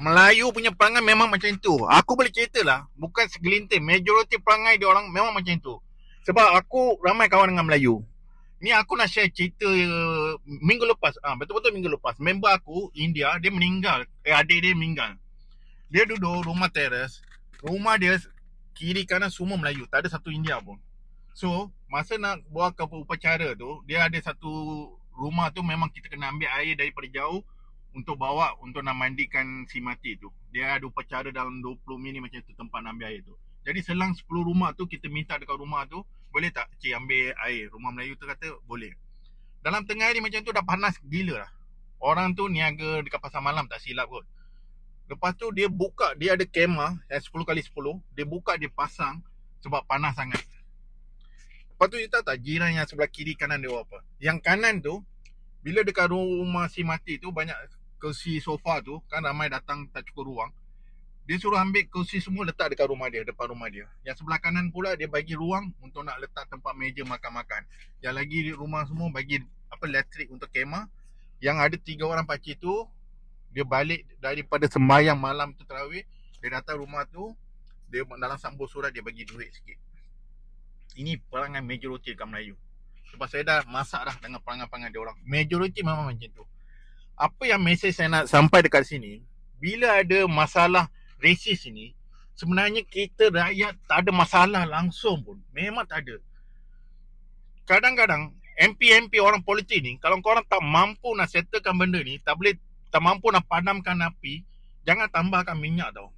Melayu punya perangai memang macam tu. Aku boleh cerita lah. Bukan segelintir. Majoriti perangai dia orang memang macam tu. Sebab aku ramai kawan dengan Melayu. Ni aku nak share cerita uh, minggu lepas. Ah betul-betul minggu lepas. Member aku India dia meninggal. Eh adik dia meninggal. Dia duduk rumah teres. Rumah dia kiri kanan semua Melayu. Tak ada satu India pun. So, masa nak buat ke upacara tu, dia ada satu rumah tu memang kita kena ambil air daripada jauh untuk bawa untuk nak mandikan si mati tu. Dia ada upacara dalam 20 minit macam tu tempat nak ambil air tu. Jadi selang 10 rumah tu kita minta dekat rumah tu, boleh tak cik ambil air? Rumah Melayu tu kata boleh. Dalam tengah hari macam tu dah panas gila lah. Orang tu niaga dekat pasar malam tak silap kot. Lepas tu dia buka, dia ada kemah yang 10 kali 10 Dia buka, dia pasang sebab panas sangat. Lepas tu tahu tak jiran yang sebelah kiri kanan dia apa? Yang kanan tu, bila dekat rumah si mati tu banyak kursi sofa tu, kan ramai datang tak cukup ruang. Dia suruh ambil kursi semua letak dekat rumah dia, depan rumah dia. Yang sebelah kanan pula dia bagi ruang untuk nak letak tempat meja makan-makan. Yang lagi di rumah semua bagi apa elektrik untuk kemah. Yang ada tiga orang pakcik tu, dia balik daripada sembahyang malam tu terawih, dia datang rumah tu, dia dalam sambung surat dia bagi duit sikit. Ini perangai majoriti dekat Melayu. Sebab saya dah masak dah dengan perangai-perangai dia orang. Majoriti memang macam tu. Apa yang mesej saya nak sampai dekat sini, bila ada masalah resis ini sebenarnya kita rakyat tak ada masalah langsung pun. Memang tak ada. Kadang-kadang MP-MP orang politik ni kalau korang tak mampu nak settlekan benda ni tak boleh tak mampu nak padamkan api jangan tambahkan minyak tau.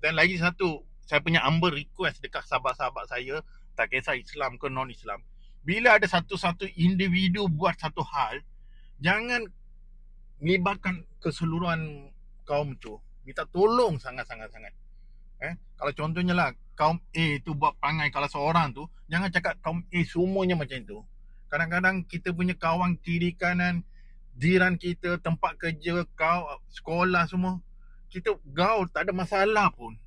Dan lagi satu saya punya humble request dekat sahabat-sahabat saya tak kisah Islam ke non-Islam. Bila ada satu-satu individu buat satu hal jangan libatkan keseluruhan kaum tu minta tolong sangat-sangat-sangat. Eh, kalau contohnya lah kaum A tu buat perangai kalau seorang tu, jangan cakap kaum A semuanya macam tu. Kadang-kadang kita punya kawan kiri kanan, jiran kita, tempat kerja, kau sekolah semua, kita gaul tak ada masalah pun.